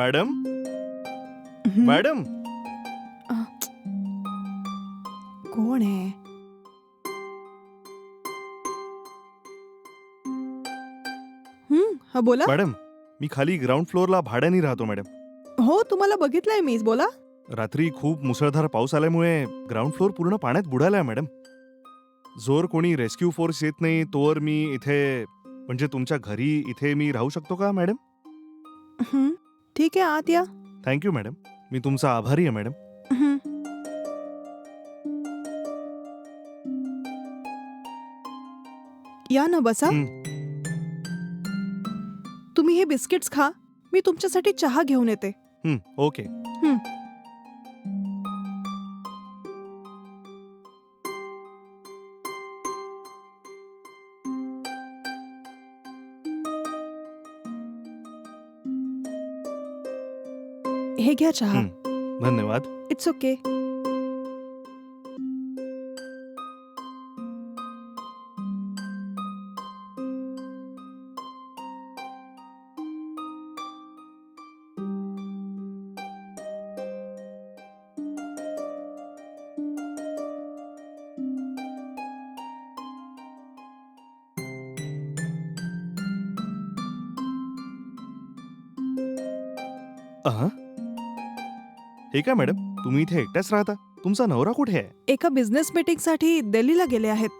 Madam? Madam? कोण आहे? हं, हा बोला. मॅडम मी खाली ग्राउंड फ्लोअरला भाड्याने राहतो मॅडम. हो तुम्हाला बघितलंय मीच बोला. रात्री खूप मुसळधार पाऊस आल्यामुळे ग्राउंड फ्लोअर पूर्ण पाण्यात बुडालाय मॅडम. जोर कोणी रेस्क्यू फोर्स येत नाही तोवर मी इथे म्हणजे तुमच्या घरी इथे मी राहू शकतो का मॅडम? हं, ठीक आहे आत या थँक्यू मॅडम मी तुमचा आभारी आहे मॅडम हं. या ना बसा. हं. तुम्ही हे बिस्किट्स खा. मी तुमच्यासाठी चहा घेऊन येते. हं, ओके हे घ्या चहा हं. धन्यवाद इट्स ओके अहा हे काय मॅडम? तुम्ही इथे एकट्याच राहता? तुमचा नवरा कुठे आहे? एका बिझनेस मीटिंगसाठी दिल्लीला गेले आहेत.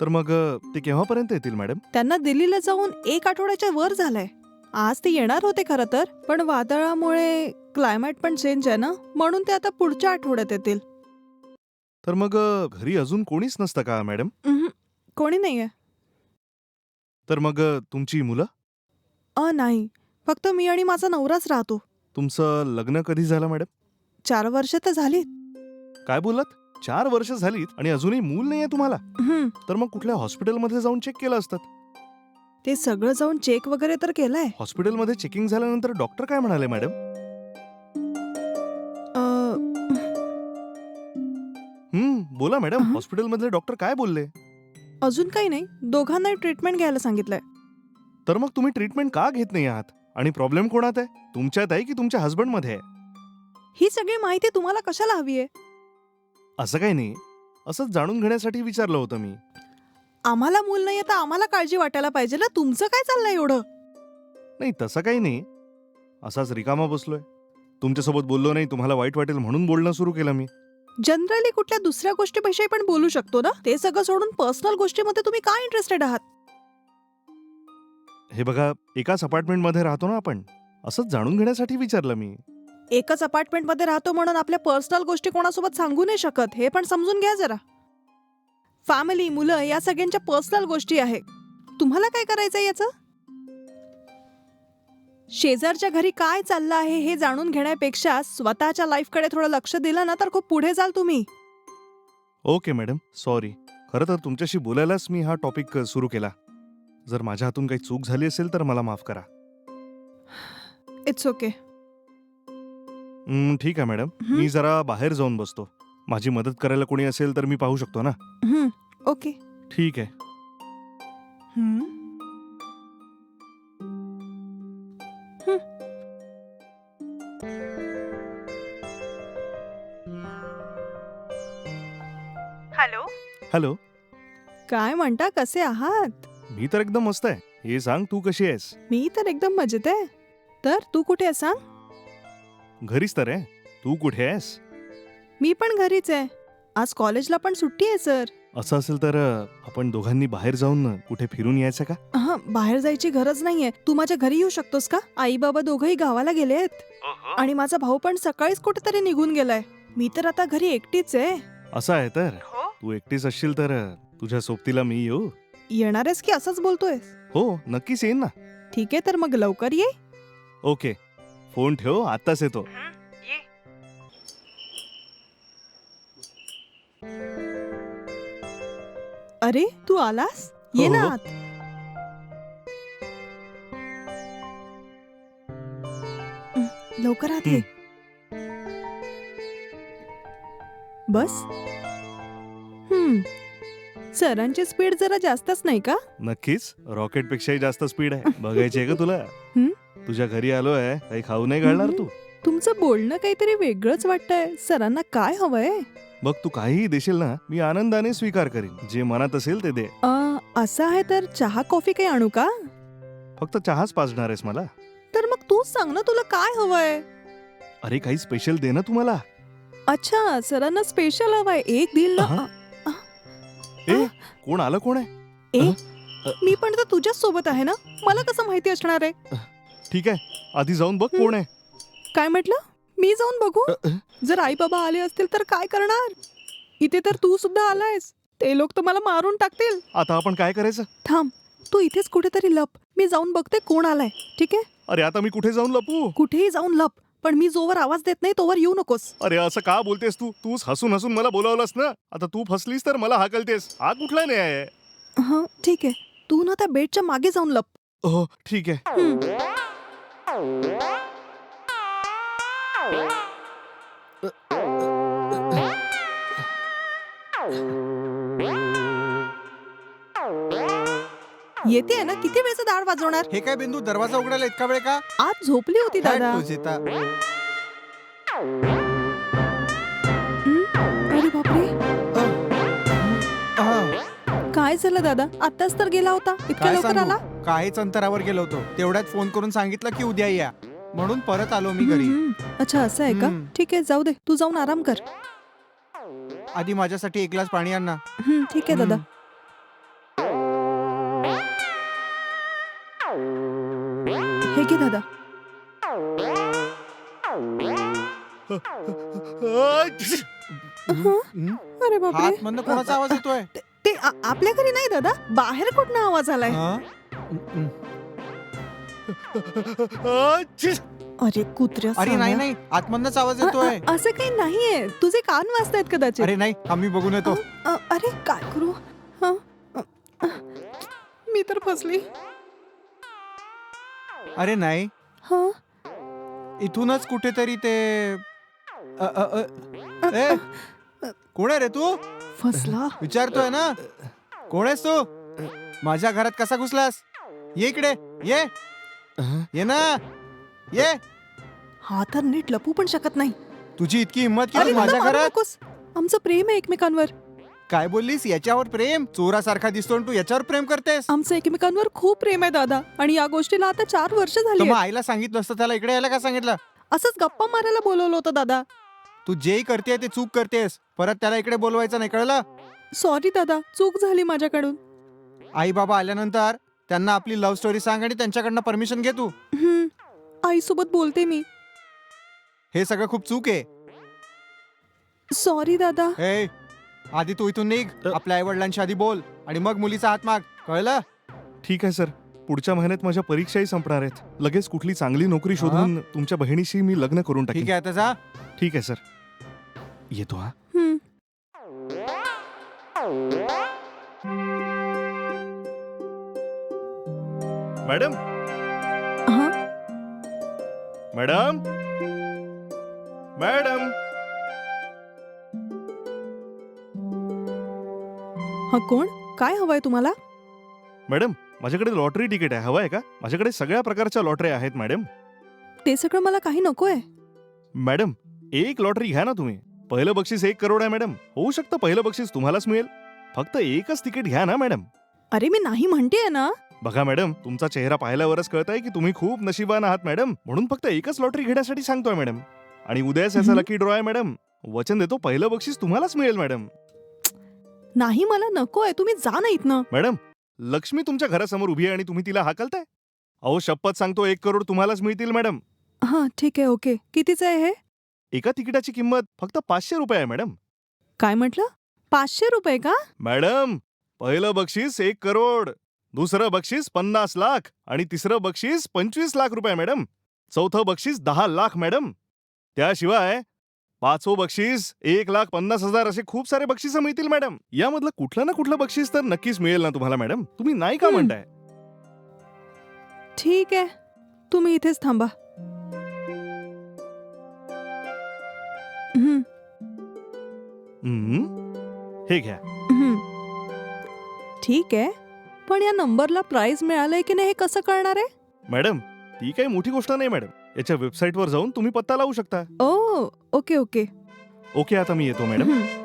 तर मग अ, ते केव्हापर्यंत येतील मॅडम? त्यांना दिल्लीला जाऊन एक आठवड्याच्या वर झालाय. आज ते येणार होते खरं तर पण वादळामुळे क्लायमेट पण चेंज आहे ना? म्हणून ते आता पुढच्या आठवड्यात येतील. तर मग अ, घरी अजून कोणीच नसतं का मॅडम? उम्हम, कोणी नाहीये. तर मग अ, तुमची मुलं? अ नाही. फक्त मी आणि माझा नवराच राहतो. तुमचं लग्न कधी झालं मॅडम? चार वर्ष तर झाली काय बोललात? चार वर्ष झालीत आणि अजूनही मूल नाहीये तुम्हाला? तर मग कुठल्या हॉस्पिटलमध्ये जाऊन चेक केलं असतात ते सगळं जाऊन चेक वगैरे तर केलंय. हॉस्पिटलमध्ये चेकिंग झाल्यानंतर डॉक्टर काय म्हणाले मॅडम अ, हम्म बोला मॅडम अहं. हॉस्पिटलमधले डॉक्टर काय बोलले? अजून काही नाही. दोघांनाही ट्रीटमेंट घ्यायला सांगितलंय. तर मग तुम्ही ट्रीटमेंट का घेत नाही आहात? आणि प्रॉब्लेम कोणात आहे? तुमच्यात आहे की तुमच्या हस्बंडमध्ये आहे? ही सगळी माहिती तुम्हाला कशाला हवी आहे? असं काही नाही. असंच जाणून घेण्यासाठी विचारलं होतं मी. आम्हाला मूल नाही तर आम्हाला काळजी वाटायला पाहिजे ना. तुमचं काय चाललंय एवढं? नाही तसं काही नाही. असाच रिकामा बसलोय. तुमच्यासोबत बोललो नाही तुम्हाला वाईट वाटेल म्हणून बोलणं सुरू केलं मी. जनरली कुठल्या दुसऱ्या गोष्टीपेक्षा पण बोलू शकतो ना? ते सगळं सोडून पर्सनल गोष्टीमध्ये तुम्ही काय इंटरेस्टेड आहात? हे बघा एकाच अपार्टमेंटमध्ये राहतो ना आपण. असंच जाणून घेण्यासाठी विचारलं मी. एकच अपार्टमेंटमध्ये राहतो म्हणून आपल्या पर्सनल गोष्टी कोणासोबत सांगू नाही शकत हे पण समजून घ्या जरा. फॅमिली मुलं या सगळ्यांच्या पर्सनल गोष्टी आहे तुम्हाला काय करायचंय याचं? शेजारच्या घरी काय चाललं आहे हे जाणून घेण्यापेक्षा स्वतःच्या लाईफकडे थोडं लक्ष दिलं ना तर खूप पुढे जाल तुम्ही. Okay madam sorry. खरं तर तुमच्याशी बोलायलाच मी हा टॉपिक सुरू केला. जर माझ्या हातून काही चूक झाली असेल तर मला माफ करा. इट्स ओके हं, ठीक आहे मॅडम. मी जरा बाहेर जाऊन बसतो. माझी मदत करायला कोणी असेल तर मी पाहू शकतो ना? ओके. ठीक आहे. हम्म. हं. हॅलो? हॅलो? काय म्हणता कसे आहात? मी तर एकदम मस्त आहे. हे सांग तू कशी आहेस? मी तर एकदम मजेत आहे. तर तू कुठे आहे सांग? घरीच तर आहे. तू कुठे आहेस? मी पण घरीच आहे. आज कॉलेजला पण सुट्टी आहे सर. असं असेल तर अ, आपण दोघांनी बाहेर जाऊन कुठे फिरून यायचं का? हा बाहेर जायची गरज नाहीये. तू माझ्या घरी येऊ शकतोस का? आई बाबा दोघंही गावाला गेले आहेत. आणि माझा भाऊ पण सकाळीच कुठेतरी निघून गेलाय. मी तर आता घरी एकटीच आहे. असं आहे तर? तू एकटीच असशील तर अ, तुझ्या सोबतीला मी येऊ. येणार आहेस की असंच बोलतोय हो नक्कीच येईन ना. ठीक आहे तर मग लवकर ये. ओके. फोन ठेव आताच येतो. अरे तू आलास? ये हो, ना हो. आत. हं, लवकर आत ये. बस. हम्म सरांची स्पीड जरा जास्तच नाही का? नक्कीच रॉकेट पेक्षाही जास्त स्पीड आहे. बघायची आहे का तुला? तुझ्या घरी आलोय काही खाऊ नाही घालणार तू. तुमचं बोलणं काहीतरी वेगळंच वाटतंय. सरांना काय हवंय? बघ तू काहीही देशील ना मी आनंदाने स्वीकार करीन. जे मनात असेल ते दे. अ, असं आहे तर चहा कॉफी काही आणू का? फक्त चहाच पाजणार आहेस मला. तर मग तूच सांग ना तुला काय हवंय? अरे काही स्पेशल दे ना तुम्हाला अच्छा सरांना स्पेशल हवंय. एक दिल ना. अहं. ए कोण आलं कोण आहे? ए मी पण तर तुझ्याच सोबत आहे ना? मला कसं माहिती असणार आहे? ठीक आहे. आधी जाऊन बघ कोण आहे. काय म्हटलं? मी जाऊन बघू. जर आई बाबा आले असतील तर काय करणार? इथे तर तू सुद्धा आलायस. ते लोक तर मला मारून टाकतील. आता आपण काय करायचं? थांब. तू इथेच कुठेतरी लप. मी जाऊन बघते कोण आलाय. ठीक आहे? अरे आता मी कुठे जाऊन लपू? कुठेही जाऊन लप. पण मी जोवर आवाज देत नाही तोवर येऊ नकोस. अरे असं का बोलतेस तू? तूच हसून हसून मला बोलावलंस ना? आता तू फसलीस तर मला हाकलतेस. हा कुठला न्याय आहे? हा ठीक आहे. तू ना त्या बेडच्या मागे जाऊन लप. हो ठीक आहे. हम्म. येते ना किती वेळचं दाढ वाजवणार? हे काय बिंदू दरवाजा उघडायला इतका वेळ का? आज झोपली होती दादा. हट तुझी ता- हं? अरे बापरे. अह, काय झालं दादा? आताच तर गेला होता. इतक्या काय लवकर आला? सांगू काहीच अंतरावर गेलो होतो. तेवढ्यात फोन करून सांगितलं की उद्या या. म्हणून परत आलो मी घरी. अच्छा असं आहे का. ठीक आहे जाऊ दे. तू जाऊन आराम कर. आधी माझ्यासाठी एक ग्लास पाणी आण ना. ठीक आहे दादा. हं. घे दादा. हं? अरे बापरे. हात मधनं कोणाचा आवाज येतोय? ते- ते आ- आपल्या घरी नाही दादा. बाहेर कुठनं आवाज आलाय? हं? अरे कुत्र्या अरे नाही. नाही आतमधनच आवाज येतोय. असं काही नाहीये. तुझे कान वाजतायत कदाचित. अरे नाही आम्ही बघून येतो. अरे काय करू? हं? मी तर फसली. अरे नाही. हा? इथूनच कुठेतरी ते अ, अ, अ, ए कोण आहे रे तू? फसला. विचारतोय ना? कोण आहेस तू? माझ्या घरात कसा घुसलास? ये इकडे ये. ये ना. ये. हा तर नीट लपू पण शकत नाही. तुझी इतकी हिंमत की अरे तू दादा, माझ्या मारू घरात नकोस. आमचं प्रेम आहे एकमेकांवर. काय बोललीस? याच्यावर प्रेम? चोरासारखा दिसतो आणि तू याच्यावर प्रेम करतेस? आमचं एकमेकांवर खूप प्रेम आहे दादा. आणि या गोष्टीला आता चार वर्ष तर झाली मग आहेत. आईला सांगितलं असतं त्याला इकडे यायला का सांगितलं? असंच गप्पा मारायला बोलवलं होतं दादा. तू जेही करते ते चूक करतेस. परत त्याला इकडे बोलवायचं नाही कळलं? सॉरी दादा. चूक झाली माझ्याकडून. आई बाबा आल्यानंतर त्यांना आपली लव्ह स्टोरी सांग आणि त्यांच्याकडनं परमिशन घे तू. हं, आईसोबत बोलते मी. हे सगळं खूप चूक आहे. सॉरी दादा. हे आधी तू इथून निघ. आपल्या आई वडिलांशी आधी बोल आणि मग मुलीचा हात माग. कळलं? ठीक आहे सर. पुढच्या महिन्यात माझ्या परीक्षाही संपणार आहेत. लगेच कुठली चांगली नोकरी शोधून तुमच्या बहिणीशी मी लग्न करून ठीक टाकेन आहे आता जा. ठीक आहे सर. येतो हा. हं, मॅडम? हा? मॅडम? मॅडम? हा कोण? काय हवंय तुम्हाला? मॅडम माझ्याकडे लॉटरी तिकीट आहे. हवं आहे का? माझ्याकडे सगळ्या प्रकारच्या लॉटरी आहेत मॅडम. ते सगळं मला काही नकोय. मॅडम एक लॉटरी घ्या ना तुम्ही. पहिलं बक्षीस एक करोड आहे मॅडम. होऊ शकतं पहिलं बक्षीस तुम्हालाच मिळेल. फक्त एकच तिकीट घ्या ना मॅडम. अरे मी नाही म्हणतेय ना. बघा मॅडम तुमचा चेहरा पाहिल्यावरच कळत आहे की तुम्ही खूप नशिबान आहात मॅडम. म्हणून फक्त एकच लॉटरी घेण्यासाठी सांगतोय मॅडम. आणि उद्याच याचा? लकी ड्रॉ आहे मॅडम. वचन देतो पहिलं बक्षीस तुम्हालाच मिळेल मॅडम. नाही मला नकोय. तुम्ही जा ना इथनं. मॅडम लक्ष्मी तुमच्या घरासमोर उभी आहे आणि तुम्ही तिला हाकलताय? अहो शपथ सांगतो एक करोड तुम्हालाच मिळतील मॅडम. हा ठीक आहे ओके. कितीचं आहे हे? एका तिकिटाची किंमत फक्त पाचशे रुपये आहे मॅडम. काय म्हटलं? पाचशे रुपये का? मॅडम पहिलं बक्षीस एक करोड. दुसरं बक्षीस पन्नास लाख आणि तिसरं बक्षीस पंचवीस लाख रुपये मॅडम. चौथं बक्षीस दहा लाख मॅडम. त्याशिवाय पाचवं बक्षीस एक लाख पन्नास हजार असे खूप सारे बक्षिसं मिळतील मॅडम. यामधलं कुठलं ना कुठलं बक्षीस तर नक्कीच मिळेल ना तुम्हाला मॅडम. तुम्ही नाही का. म्हणताय? ठीक आहे. तुम्ही इथेच थांबा. हं, हं? हे घ्या. हं. ठीक आहे. पण या नंबरला प्राइज मिळालंय की नाही हे कसं कळणार आहे? मॅडम ती काही मोठी गोष्ट नाही मॅडम. याच्या वेबसाईटवर जाऊन तुम्ही पत्ता लावू शकता. ओ ओके ओके. ओके आता मी येतो मॅडम. हं.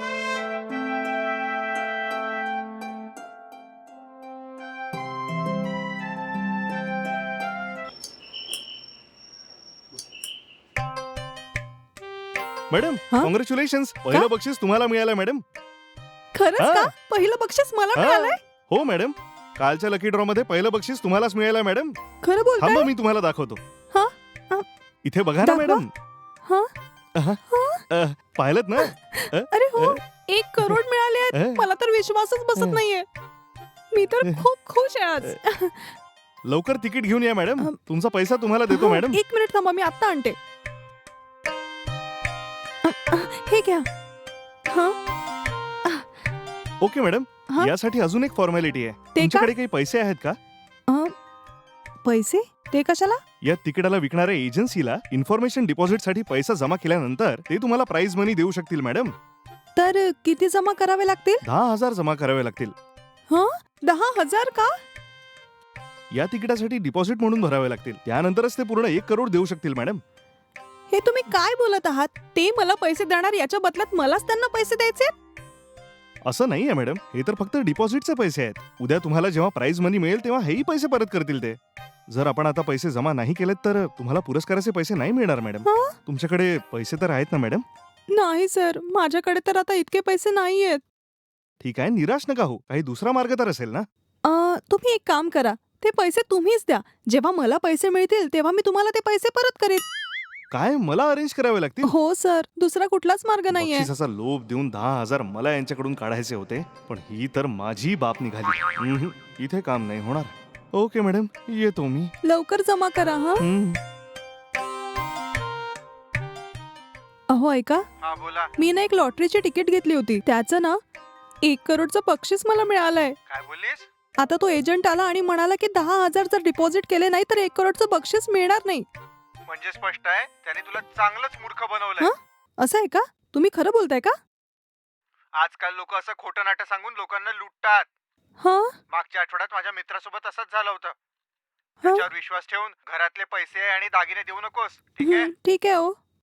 मॅडम हा? कॉंग्रॅच्युलेशन पहिलं बक्षीस तुम्हाला मिळालं मॅडम. खरंच हा. का पहिलं बक्षीस मला हा. मिळालंय? हो मॅडम. कालच्या लकी ड्रॉ मध्ये पहिलं बक्षीस तुम्हालाच मिळालं मॅडम खरं बोलताय? थांबा मी तुम्हाला दाखवतो. हा? हा. इथे बघा ना दाखवा. मॅडम हा? अहा. पाहिलं ना? अरे हो एक करोड मिळाले आहेत. मला तर विश्वासच बसत. नाहीये. मी तर खूप खुश आहे आज. लवकर तिकीट घेऊन या मॅडम अम, तुमचा पैसा तुम्हाला देतो हा, मॅडम एक मिनिट थांबा मी आता आणते. अ, अ, हे घ्या. हा? ओके मॅडम हा? यासाठी अजून एक फॉर्मॅलिटी आहे. ते का? तुमच्याकडे काही पैसे आहेत का? अ, पैसे? ते कशाला? या तिकिटाला विकणाऱ्या एजन्सीला इन्फॉर्मेशन डिपॉझिटसाठी पैसा जमा केल्यानंतर ते तुम्हाला प्राइज मनी देऊ शकतील मॅडम तर किती जमा करावे लागतील? दहा हजार जमा करावे लागतील. दहा हजार का? या तिकिटासाठी डिपॉझिट म्हणून भरावे लागतील. त्यानंतरच ते पूर्ण एक करोड देऊ शकतील मॅडम हे तुम्ही काय बोलत आहात? ते मला पैसे देणार याच्या बदल्यात मलाच त्यांना पैसे द्यायचे असं नाही आहे मॅडम. हे तर फक्त डिपॉझिटचे पैसे आहेत. उद्या तुम्हाला जेव्हा प्राइज मनी मिळेल तेव्हा हेही पैसे परत करतील ते. जर आपण आता पैसे जमा नाही केलेत तर तुम्हाला पुरस्काराचे पैसे नाही मिळणार मॅडम. हा? तुमच्याकडे पैसे तर आहेत ना मॅडम? नाही सर. माझ्याकडे तर आता इतके पैसे नाही आहेत ठीक आहे निराश नका हो काही दुसरा मार्ग तर असेल ना? अ, तुम्ही एक काम करा. ते पैसे तुम्हीच द्या. जेव्हा मला पैसे मिळतील तेव्हा मी तुम्हाला ते पैसे परत करेन. काय मला अरेंज करावे लागतील? हो सर. दुसरा कुठलाच मार्ग नाहीये. बक्षिसाचा लोभ देऊन दहा हजार मला यांच्याकडून काढायचे होते पण ही तर माझी बाप निघाली. हम्म, इथे काम नाही होणार. Okay madam. येतो मी. लवकर जमा करा हा? हम्म. अहो ऐका. हा बोला. मी ना एक लॉटरीची तिकीट घेतली होती. त्याचं ना एक करोडचं बक्षीस मला मिळालंय. काय बोललीस? आता तो एजंट आला आणि म्हणाला की दहा हजार जर डिपॉझिट केले नाही तर एक करोडचं बक्षीस मिळणार नाही. म्हणजे स्पष्ट आहे त्याने तुला चांगलंच मूर्ख बनवलंय? असं आहे का? तुम्ही खरं बोलताय का? आजकाल लोक असं खोटं नाटं सांगून लोकांना लुटतात. हा? मागच्या आठवड्यात माझ्या मित्रासोबत असंच झालं होतं. त्याच्यावर विश्वास ठेवून घरातले पैसे आणि दागिने देऊ नकोस ठीक आहे? ठीक आहे हो.